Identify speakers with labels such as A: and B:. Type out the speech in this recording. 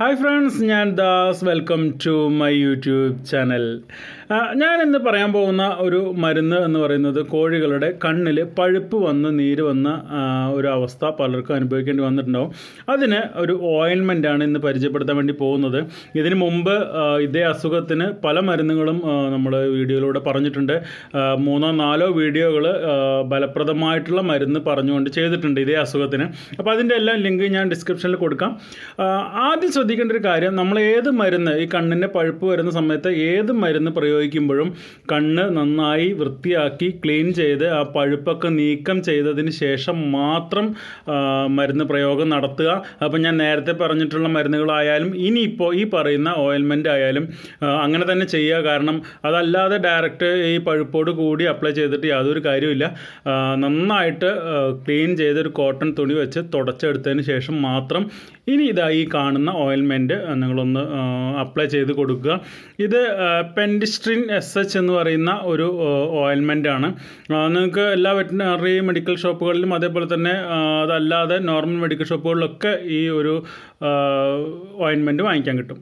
A: Hi friends ഞാൻ Das. Welcome to my YouTube channel ഞാൻ ഇന്ന് പറയാൻ പോകുന്ന ഒരു മരുന്ന് എന്ന് പറയുന്നത് കോഴികളുടെ കണ്ണിൽ പഴുപ്പ് വന്ന് നീര് വന്ന ഒരു അവസ്ഥ പലർക്കും അനുഭവിക്കേണ്ടി വന്നിട്ടുണ്ടാവും. അതിന് ഒരു ഓയിൻമെന്റാണ് ഇന്ന് പരിചയപ്പെടുത്താൻ വേണ്ടി പോകുന്നത്. ഇതിന് മുമ്പ് ഇതേ അസുഖത്തിന് പല മരുന്നുകളും നമ്മൾ വീഡിയോയിലൂടെ പറഞ്ഞിട്ടുണ്ട്. മൂന്നോ നാലോ വീഡിയോകൾ ഫലപ്രദമായിട്ടുള്ള മരുന്ന് പറഞ്ഞുകൊണ്ട് ചെയ്തിട്ടുണ്ട് ഇതേ അസുഖത്തിന്. അപ്പോൾ അതിന്റെ എല്ലാം ലിങ്ക് ഞാൻ ഡിസ്ക്രിപ്ഷനിൽ കൊടുക്കാം. ആദ്യം ശ്രദ്ധിക്കേണ്ട ഒരു കാര്യം നമ്മൾ ഏത് മരുന്ന് ഈ കണ്ണിന്റെ പഴുപ്പ് വരുന്ന സമയത്ത് ഏത് മരുന്ന് പ്രയോഗിക്കുമ്പോഴും കണ്ണ് നന്നായി വൃത്തിയാക്കി ക്ലീൻ ചെയ്ത് ആ പഴുപ്പൊക്കെ നീക്കം ചെയ്തതിന് ശേഷം മാത്രം മരുന്ന് പ്രയോഗം നടത്തുക. അപ്പോൾ ഞാൻ നേരത്തെ പറഞ്ഞിട്ടുള്ള മരുന്നുകളായാലും ഇനിയിപ്പോൾ ഈ പറയുന്ന ഓയിൽമെന്റ് ആയാലും അങ്ങനെ തന്നെ ചെയ്യുക. കാരണം അതല്ലാതെ ഡയറക്റ്റ് ഈ പഴുപ്പോട് കൂടി അപ്ലൈ ചെയ്തിട്ട് യാതൊരു കാര്യമില്ല നന്നായിട്ട് ക്ലീൻ ചെയ്തൊരു കോട്ടൺ തുണി വെച്ച് തുടച്ചെടുത്തതിന് ശേഷം മാത്രം ഇനി ഇതാ ഈ കാണുന്ന ഓയിൽമെന്റ് നിങ്ങളൊന്ന് അപ്ലൈ ചെയ്ത് കൊടുക്കുക. ഇത് പെൻഡിസ്ട്രിൻ എസ് എച്ച് എന്ന് പറയുന്ന ഒരു ഓയിൽമെന്റ് ആണ്. നിങ്ങൾക്ക് എല്ലാ വെറ്റിനറി മെഡിക്കൽ ഷോപ്പുകളിലും അതേപോലെ തന്നെ അതല്ലാതെ നോർമൽ മെഡിക്കൽ ഷോപ്പുകളിലൊക്കെ ഈ ഒരു ഓയിൻമെന്റ് വാങ്ങിക്കാൻ കിട്ടും.